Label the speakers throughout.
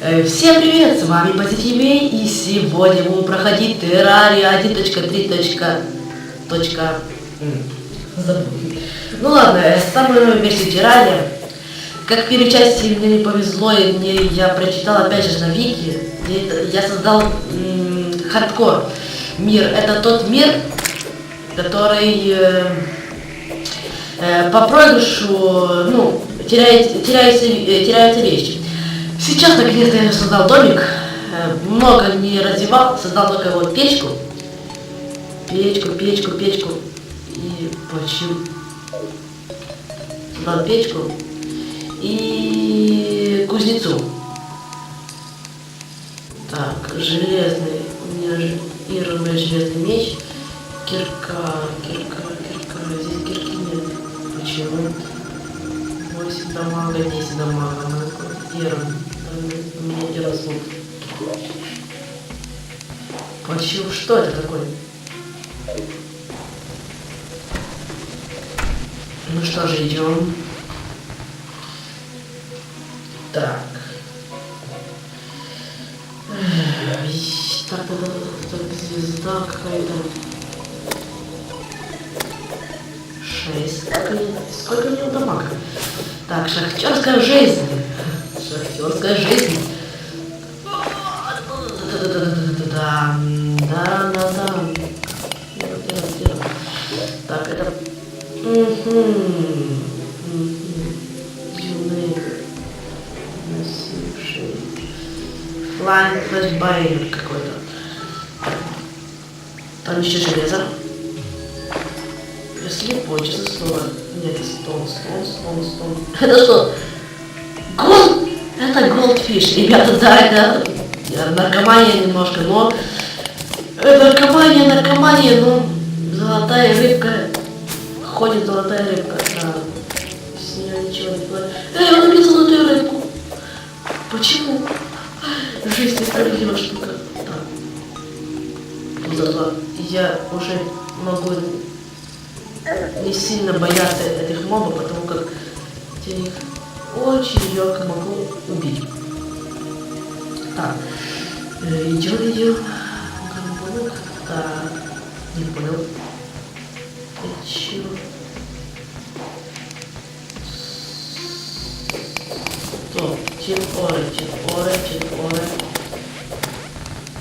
Speaker 1: Э, Всем привет, с вами Позитивей, и сегодня мы будем проходить Террария 1.3. Точка... м, забыл. Ну ладно, э, самая новая версия Террария. Как в первой части мне не повезло, и мне я прочитал опять же на Вики, я создал м, хардкор. Мир. Это тот мир, который э, э, по проигрышу, ну, теряет, теряется, э, теряются вещи. Сейчас наконец-то я создал домик, э, много не развивал, создал только вот печку, печку, печку, печку и почему создал печку и кузнецу. Так, железный, у меня же меня железный меч, кирка, кирка, кирка, здесь кирки нет. Почему? 8 дамага, 10 дамага, ну, Ира, у меня Ира звук. Почему? Что это такое? Ну что же, идем. Так. Так, так, так, звезда какая-то. Шесть. Сколько, мне- сколько мне дамага? Так, шахтерская жизнь. Шахтерская жизнь. Да, да, да, да. Так, это... Носивший. Флайн флешбайнер какой-то. Там еще железо. Я слепой, честно слово. Нет, стон, стон, стон, стон. Это что? Это голдфиш. Ребята, да, это э, наркомания немножко, но... э, Наркомания, наркомания, ну... Золотая рыбка. Ходит золотая рыбка. Да. С нее ничего не бывает. Эй, он убил золотую рыбку. Почему? Жизнь несправедлива штука. Так. Ну, Зато я уже могу не сильно бояться этих мобов, потому как я очень легко могу убить. Так, э, идем, идем. Гамбург. Так, не понял. Чё? Стоп, чепоры, чепоры, чепоры.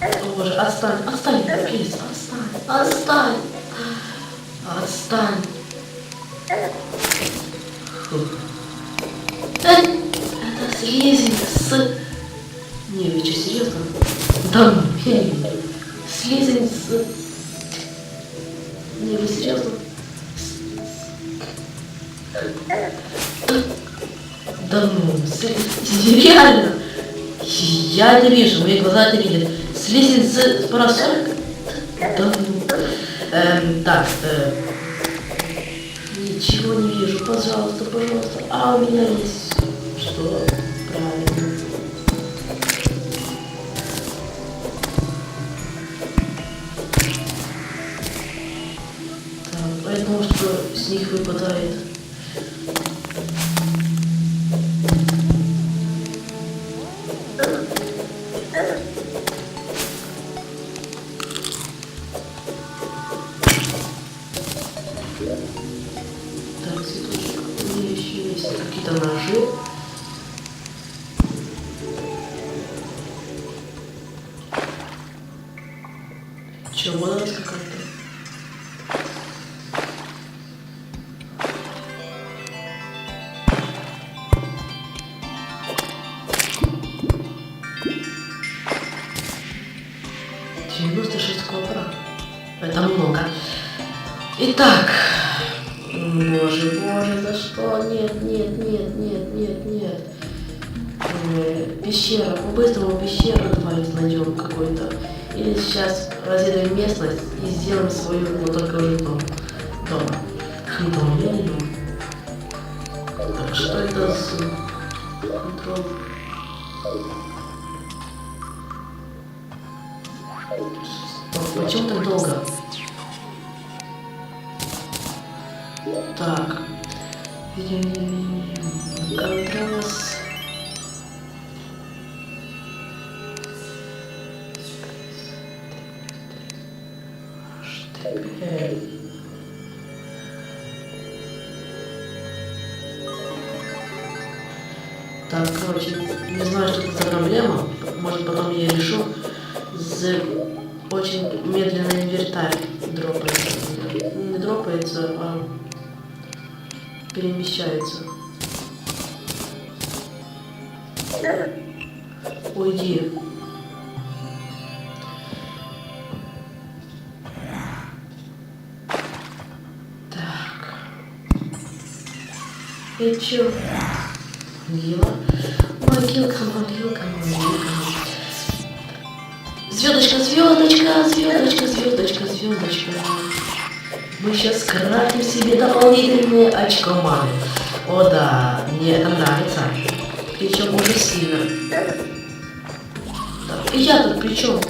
Speaker 1: О боже, отстань, отстань, плиз, отстань, отстань. Отстань. Фух. Слизень с... Не, вы что, серьезно? Да ну, я не. Слизень с... Не, вы серьезно? Да ну, с- реально. Я не вижу, мои глаза это видят. Слизень с, парасолькой? Да ну. Эм, так, э, ничего не вижу, пожалуйста, пожалуйста. А у меня есть что? Поэтому что с них выпадает. 96 кобра. Это много. Итак, боже, боже, за что? Нет, нет, нет, нет, нет, нет. Э, пещера, по-быстрому пещеру давайте найдем какой-то. Или сейчас разведываем местность и сделаем свою, но только уже дом. Дом. Хм, дом, я не дом. Так, что это за Контроль. Почему так долго? Так. Когда у Так, короче, не знаю, что это за проблема. Может, потом я решу. З очень медленный инвертарь дропается. Не дропается, а перемещается. Уйди. Так. И чё? Могила. Могилка, могилка, могилка. Звездочка, звездочка, звездочка, звездочка, звездочка. Мы сейчас крафтим себе дополнительные очко маны. О да, мне это нравится. Причем уже сильно. Так, и я тут при чем?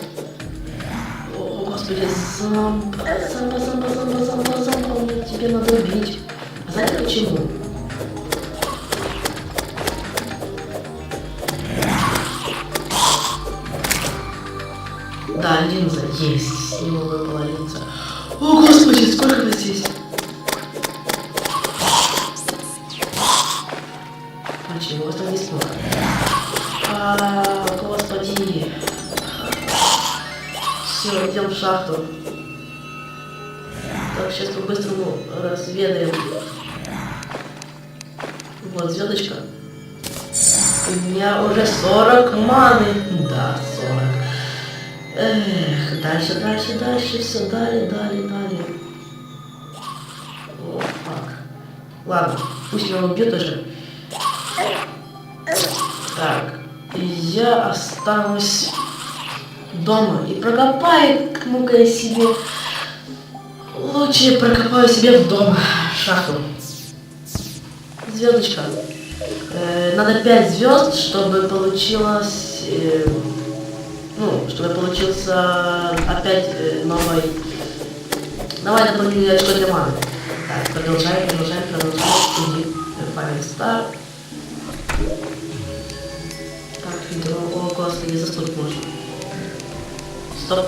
Speaker 1: О, господи, зомба, зомба, шахту. Так, сейчас по-быстрому разведаем. Вот звездочка. У меня уже 40 маны. Да, 40. Эх, дальше, дальше, дальше, все, далее, далее, далее. О, фак. Ладно, пусть меня убьет уже. Так, я останусь дома и прокопаю, ну-ка я себе... Лучше прокопаю себе в дом шахту. Звездочка. Э, надо 5 звезд, чтобы получилось... э, ну, чтобы получился опять э, новый, новая дополнительная очко для маны. Так, продолжаем, продолжаем, продолжаем. Иди, Final Star. Так, ведро. О, господи, заснуть можно. Стоп.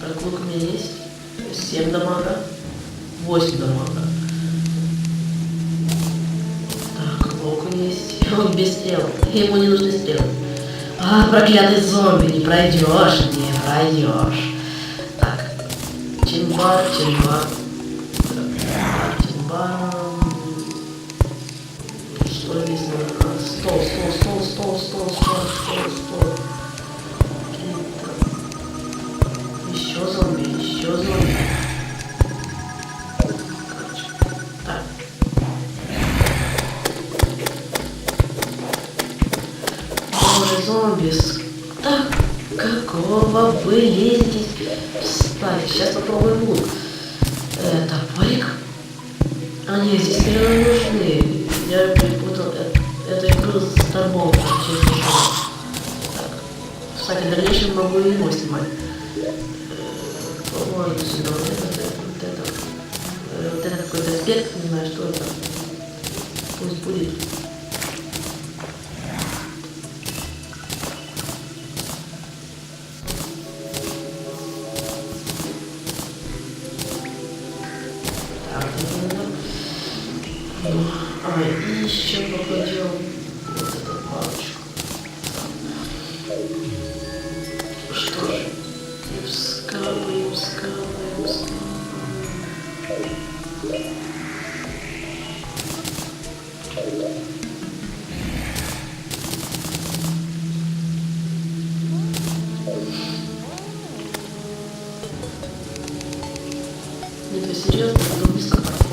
Speaker 1: Так, лук у меня есть. 7 дамага. 8 дамага. Так, лук у меня есть. Он без стрел. Ему не нужны стрелы. А, проклятый зомби, не пройдешь, не пройдешь. Так, чинбар. Так, чинбар. Что здесь надо? Стол, стол, стол, стол, стол, стол, стол, стол. Еще зомби, еще зомби. Так. Боже, зомби, так какого вы лезете встать? Сейчас попробуем лук. Э, топорик? А нет, здесь стрелы нужны. Я перепутал э- эту игру с. Так. Кстати, в дальнейшем могу его снимать. Вот сюда, вот это, вот это, вот это. Э, это какой-то эффект, не знаю, что это. Пусть будет. Так, ну, а, еще покладем вот эту палочку. Что ж, и вскапываем, вскапываем, вскапываем. Вы серьезно, потом не скопать.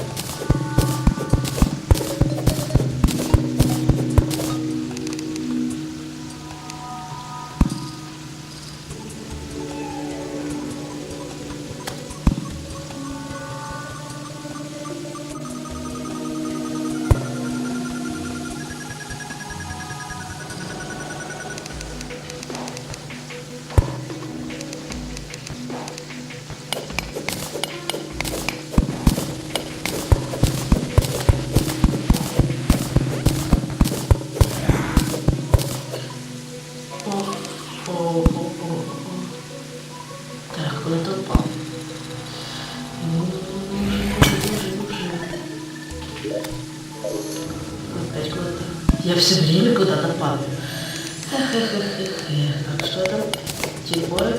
Speaker 1: Телепоры,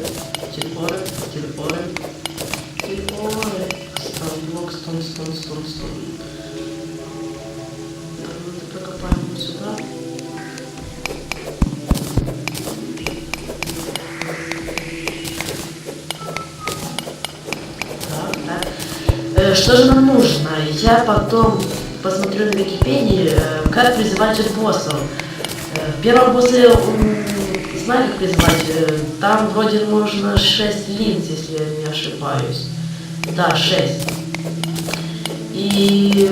Speaker 1: телепоры, телепоры, телепоры. Стон, стон, стон, стон, стон. Так, прокопаем вот сюда. Э, что же нам нужно? Я потом посмотрю на Википедии, э, как призывать боссов. Э, в знаю, как призывать, там вроде можно 6 линз, если я не ошибаюсь. Да, 6. И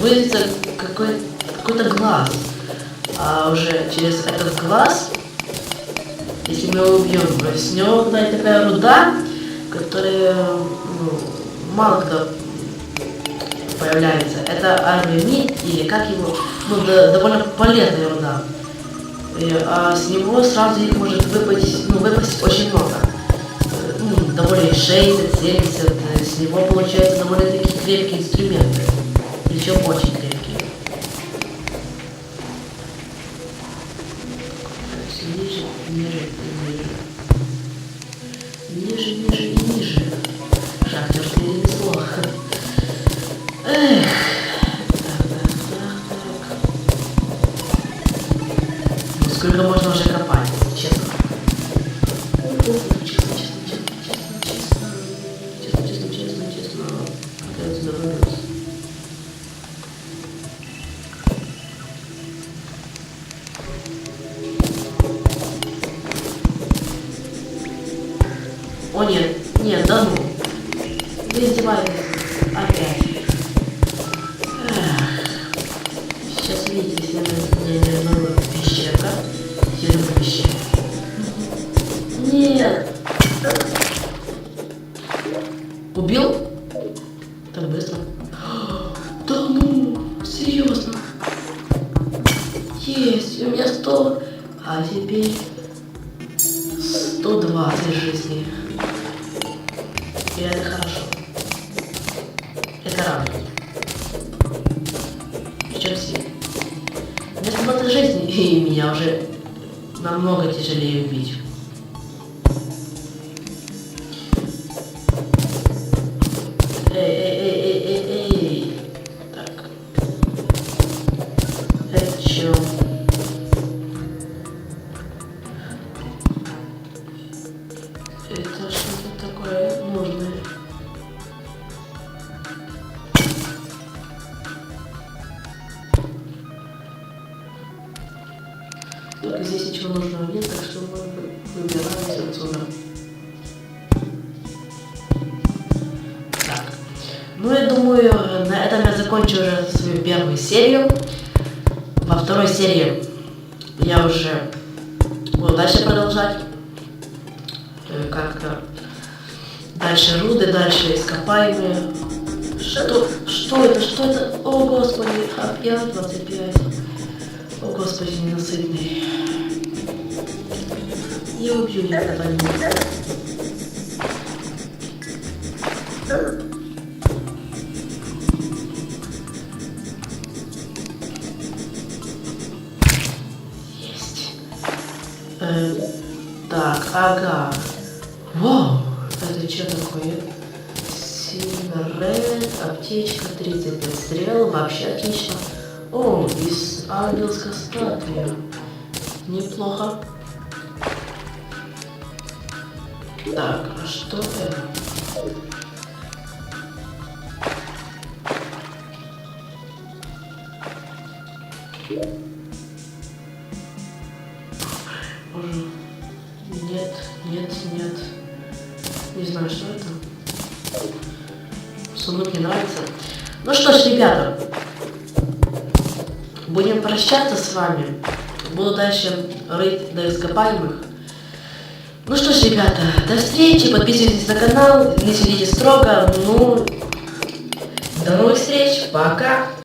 Speaker 1: выльется какой-то какой глаз. А уже через этот глаз, если мы его убьем, с него такая руда, которая ну, мало кто появляется. Это армия или как его, ну, да, довольно полезная руда. И, а с него сразу их может выпасть, ну, выпасть очень много. Ну, довольно 60, 70, с него получаются довольно такие крепкие инструменты. Причем очень крепкие. Ну, сколько и меня уже намного тяжелее убить. Ничего нужного нет, так что мы вы- выбираемся отсюда. Так. Ну, я думаю, на этом я закончу уже свою первую серию. Во второй серии я уже буду дальше продолжать. Как-то дальше руды, дальше ископаемые. Что? Что это? Что это? О, Господи, опять 25. О, Господи, ненасытный. Убью никогда не Есть. Э, так, ага. Вау, это что такое? Синред, аптечка, 35 стрел, вообще отлично. О, из ангельской статуи. Неплохо. Так, а что это? Нет, нет, нет. Не знаю, что это. Сундук не нравится. Ну что ж, ребята, будем прощаться с вами. Буду дальше рыть до ископаемых. Ну что ж, ребята, до встречи. Подписывайтесь на канал, не следите строго. Ну, до новых встреч. Пока.